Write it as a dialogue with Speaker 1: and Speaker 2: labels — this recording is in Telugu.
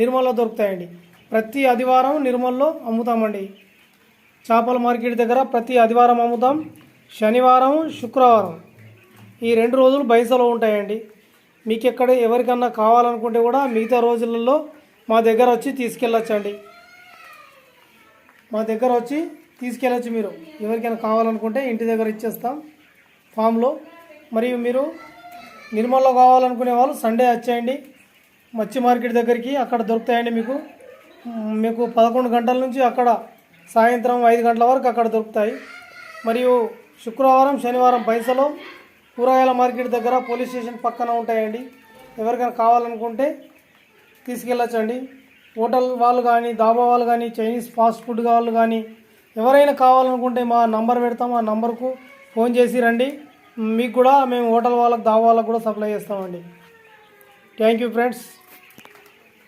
Speaker 1: నిర్మల్లో దొరుకుతాయండి. ప్రతి ఆదివారం నిర్మల్లో అమ్ముతామండి. చేపల మార్కెట్ దగ్గర ప్రతి ఆదివారం అమ్ముతాం. శనివారం శుక్రవారం ఈ రెండు రోజులు బైసలో ఉంటాయండి. మీకు ఎక్కడ ఎవరికన్నా కావాలనుకుంటే కూడా మిగతా రోజులలో మా దగ్గర వచ్చి తీసుకెళ్ళొచ్చండి. మా దగ్గర వచ్చి తీసుకెళ్ళచ్చు మీరు. ఎవరికైనా కావాలనుకుంటే ఇంటి దగ్గర ఇచ్చేస్తాం ఫామ్లో. మరియు మీరు నిర్మల్లో కావాలనుకునే వాళ్ళు సండే వచ్చేయండి. మచ్చి మార్కెట్ దగ్గరికి అక్కడ దొరుకుతాయండి మీకు. మీకు పదకొండు గంటల నుంచి అక్కడ సాయంత్రం ఐదు గంటల వరకు అక్కడ దొరుకుతాయి. మరియు శుక్రవారం శనివారం పైసలో కూరగాయల మార్కెట్ దగ్గర పోలీస్ స్టేషన్ పక్కన ఉంటాయండి. ఎవరికైనా కావాలనుకుంటే తీసుకెళ్ళచ్చండి. హోటల్ వాళ్ళు కానీ దాబా వాళ్ళు కానీ చైనీస్ ఫాస్ట్ ఫుడ్ వాళ్ళు కానీ ఎవరైనా కావాలనుకుంటే మా నంబర్ పెడతాం. ఆ నంబర్కు ఫోన్ చేసి రండి. మీకు కూడా మేము హోటల్ వాళ్ళకు దాబా వాళ్ళకి కూడా సప్లై చేస్తామండి. Thank you friends.